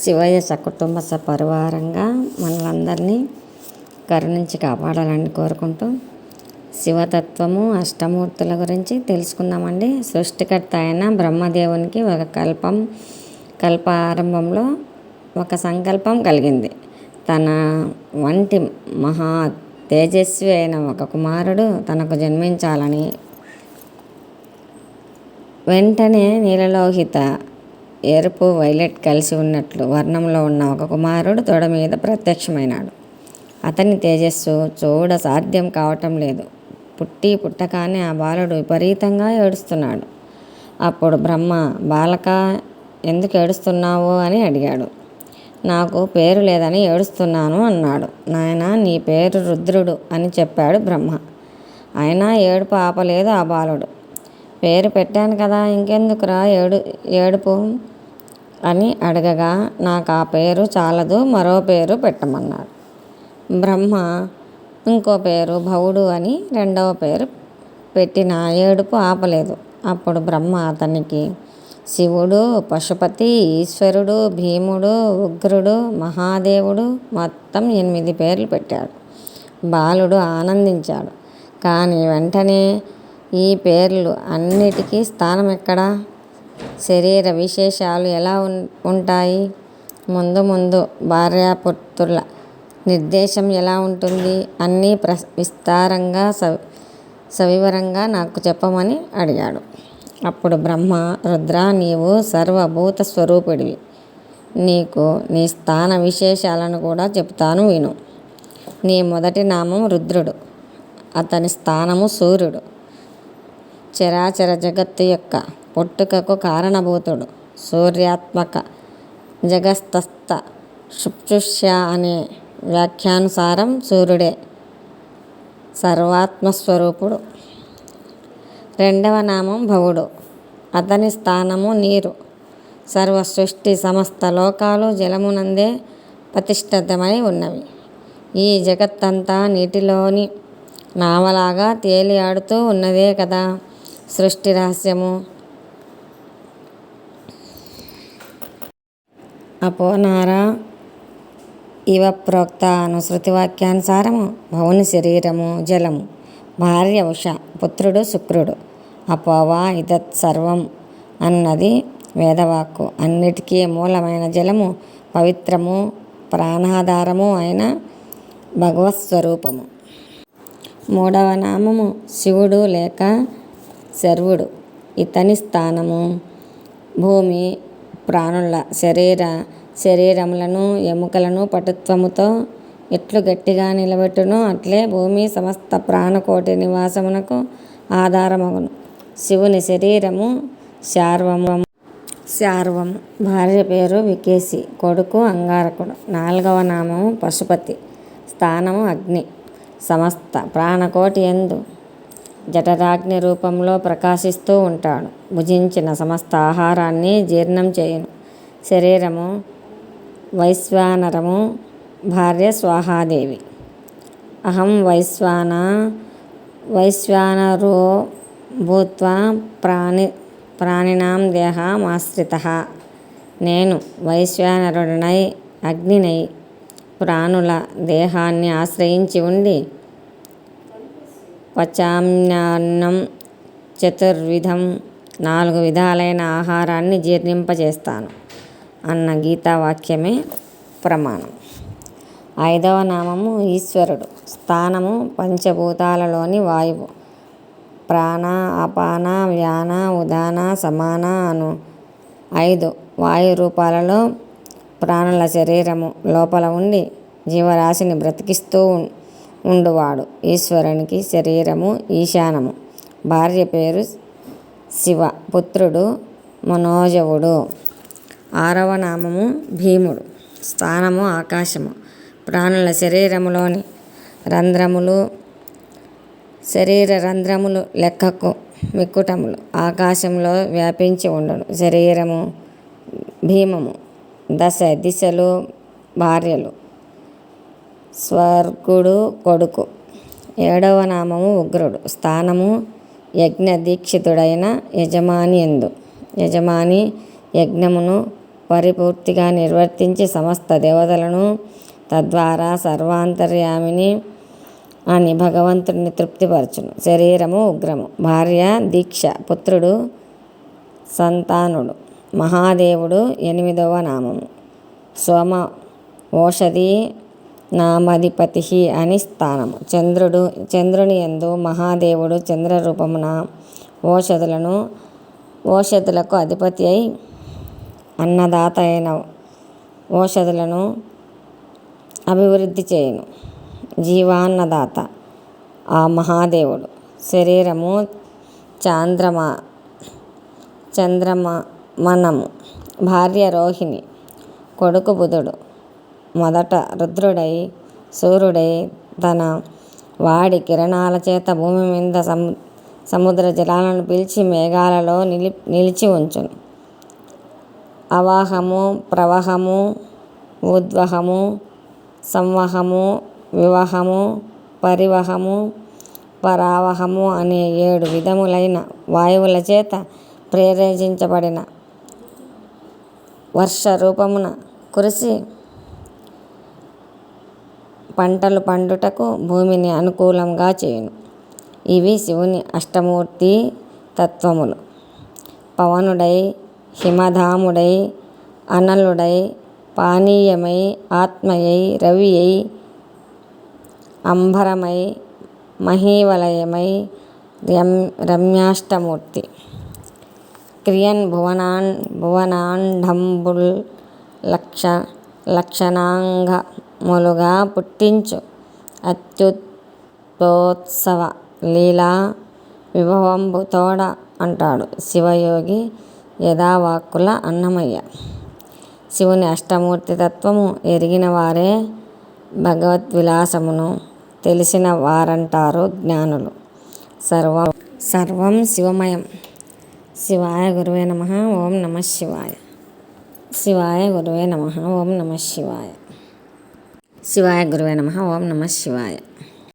శివయ్య సకుటుంబ సపరివారంగా మనలందరినీ కరుణించి కాపాడాలని కోరుకుంటూ శివతత్వము అష్టమూర్తుల గురించి తెలుసుకుందామండి. సృష్టికర్త అయిన బ్రహ్మదేవునికి ఒక కల్పం కల్ప ఆరంభంలో ఒక సంకల్పం కలిగింది. తన వంటి మహా తేజస్వి అయిన ఒక కుమారుడు తనకు జన్మించాలని వెంటనే నీలలోహిత ఎరుపు వైలెట్ కలిసి ఉన్నట్లు వర్ణంలో ఉన్న ఒక కుమారుడు తొడ మీద ప్రత్యక్షమైనాడు. అతని తేజస్సు చూడ సాధ్యం కావటం లేదు. పుట్టి పుట్టగానే ఆ బాలుడు విపరీతంగా ఏడుస్తున్నాడు. అప్పుడు బ్రహ్మ బాలక ఎందుకు ఏడుస్తున్నావు? అని అడిగాడు. నాకు పేరు లేదని ఏడుస్తున్నాను అన్నాడు. నాయన నీ పేరు రుద్రుడు అని చెప్పాడు బ్రహ్మ. అయినా ఏడుపు ఆపలేదు ఆ బాలుడు. పేరు పెట్టాను కదా ఇంకెందుకురా ఏడు ఏడుపు అని అడగగా నాకు ఆ పేరు చాలదు మరో పేరు పెట్టమన్నాడు. బ్రహ్మ ఇంకో పేరు భవుడు అని రెండవ పేరు పెట్టిన ఏడుపు ఆపలేదు. అప్పుడు బ్రహ్మ అతనికి శివుడు పశుపతి ఈశ్వరుడు భీముడు ఉగ్రుడు మహాదేవుడు మొత్తం ఎనిమిది పేర్లు పెట్టాడు. బాలుడు ఆనందించాడు. కానీ వెంటనే ఈ పేర్లు అన్నిటికీ స్థానం ఎక్కడా? శరీర విశేషాలు ఎలా ఉంటాయి? ముందు ముందు భార్యాపుత్రుల నిర్దేశం ఎలా ఉంటుంది? అన్నీ ప్ర విస్తారంగా సవి సవివరంగా నాకు చెప్పమని అడిగాడు. అప్పుడు బ్రహ్మ రుద్ర నీవు సర్వభూత స్వరూపుడివి. నీకు నీ స్థాన విశేషాలను కూడా చెప్తాను విను. నీ మొదటి నామం రుద్రుడు. అతని స్థానము సూర్యుడు. చరాచర జగత్తు యొక్క పుట్టుకకు కారణభూతుడు. సూర్యాత్మక జగస్తస్థ శుప్చుష్య అనే వ్యాఖ్యానుసారం సూర్యుడే సర్వాత్మస్వరూపుడు. రెండవ నామం భవుడు. అతని స్థానము నీరు. సర్వ సృష్టి సమస్త లోకాలు జలమునందే ప్రతిష్ఠితమై ఉన్నవి. ఈ జగత్తంతా నీటిలోని నావలాగా తేలి ఆడుతూ ఉన్నదే కదా? సృష్టి రహస్యము. అపోనార ఇవ ప్రోక్త అనుసృతి వాక్యానుసారము భవుని శరీరము జలము భార్య ఉష పుత్రుడు శుక్రుడు. అపోవా ఇదత్ సర్వం అన్నది వేదవాక్కు. అన్నిటికీ మూలమైన జలము పవిత్రము ప్రాణాధారము అయిన భగవత్ స్వరూపము మూడవ నామము శివుడు లేక శర్వుడు. ఇతని స్థానము భూమి ప్రాణుల శరీర శరీరములను ఎముకలను పటుత్వముతో ఎట్లు గట్టిగా నిలబెట్టును అట్లే భూమి సమస్త ప్రాణకోటి నివాసమునకు ఆధారమగును. శివుని శరీరము శార్వము. శార్వము. భార్య పేరు వికేసి కొడుకు అంగారకుడు. నాలుగవ నామము పశుపతి. స్థానము అగ్ని. సమస్త ప్రాణకోటి ఎందు జఠరాగ్ని రూపంలో ప్రకాశిస్తూ ఉంటాడు. భుజించిన సమస్త ఆహారాన్ని జీర్ణం చేయను. శరీరము వైశ్వానరము భార్య స్వాహాదేవి. అహం వైశ్వాన వైశ్వానరో భూత్వా ప్రాణి ప్రాణినాం దేహమాశ్రిత నేను వైశ్వానరుడినై అగ్నినై ప్రాణుల దేహాన్ని ఆశ్రయించి ఉండి పచామ్యాన్నం చతుర్విధం నాలుగు విధాలైన ఆహారాన్ని జీర్ణింపజేస్తాను అన్న గీతా వాక్యమే ప్రమాణం. ఐదవ నామము ఈశ్వరుడు. స్థానము పంచభూతాలలోని వాయువు. ప్రాణ అపాన వ్యాన ఉదాన సమాన అను ఐదు వాయు రూపాలలో ప్రాణుల శరీరము లోపల ఉండి జీవరాశిని బ్రతికిస్తూ ఉండువాడు. ఈశ్వరునికి శరీరము ఈశానము. భార్య పేరు శివ పుత్రుడు మనోజవుడు. ఆరవ నామము భీముడు. స్థానము ఆకాశము. ప్రాణుల శరీరములోని రంధ్రములు శరీర రంధ్రములు లెక్కకు మిక్కుటములు. ఆకాశంలో వ్యాపించి ఉండడు శరీరము భీమము. దశ దిశలు భార్యలు. స్వర్గుడు కొడుకు. ఏడవ నామము ఉగ్రుడు. స్థానము యజ్ఞ దీక్షితుడైన యజమాని ఎందు యజమాని యజ్ఞమును పరిపూర్తిగా నిర్వర్తించి సమస్త దేవతలను తద్వారా సర్వాంతర్యామిని అని భగవంతుడిని తృప్తిపరచును. శరీరము ఉగ్రము. భార్య దీక్ష. పుత్రుడు సంతానుడు. మహాదేవుడు ఎనిమిదవ నామము. సోమ. ఓషధి నామధిపతి అని స్థానము. చంద్రుడు చంద్రుని ఎందు మహాదేవుడు చంద్ర రూపమున ఓషధులను ఓషధులకు అధిపతి అయి అన్నదాత అయిన ఓషధులను అభివృద్ధి చేయును. జీవాన్నదాత. ఆ మహాదేవుడు. శరీరము చాంద్రమ మనము భార్య రోహిణి. కొడుకు బుధుడు. మొదట రుద్రుడై సూర్యుడై తన వాడి కిరణాల చేత భూమి మీద సము సముద్ర జలాలను పిలిచి మేఘాలలో నిలి నిలిచి ఉంచును. అవాహము ప్రవాహము ఉద్వహము సంవహము వివాహము పరివహము పరావహము అనే ఏడు విధములైన వాయువుల చేత ప్రేరేపించబడిన వర్ష రూపమున కురిసి పంటలు పండుటకు భూమిని అనుకూలంగా చేయును. ఇవి శివుని అష్టమూర్తి తత్వములు. పవనుడై హిమధాముడై అనలుడై పానీయమై ఆత్మయై రవియై అంబరమై మహీవలయమై రమ్ రమ్యాష్టమూర్తి. క్రియన్ భువనాన్ భువనాండంబుల్ లక్ష లక్షణాంగ ములుగా పుట్టించు. అత్యుత్పోత్సవ లీలా విభవంబు తోడ అంటాడు శివయోగి యథావాక్కుల అన్నమయ్య. శివుని అష్టమూర్తి తత్వము ఎరిగిన వారే భగవద్విలాసమును తెలిసిన వారంటారు జ్ఞానులు. సర్వం సర్వం శివమయం. శివాయ గురువే నమ ఓం నమ శివాయ. శివాయ గురువే నమ ఓం నమ శివాయ. శివాయ గురువే నమ ఓం నమ శివాయ.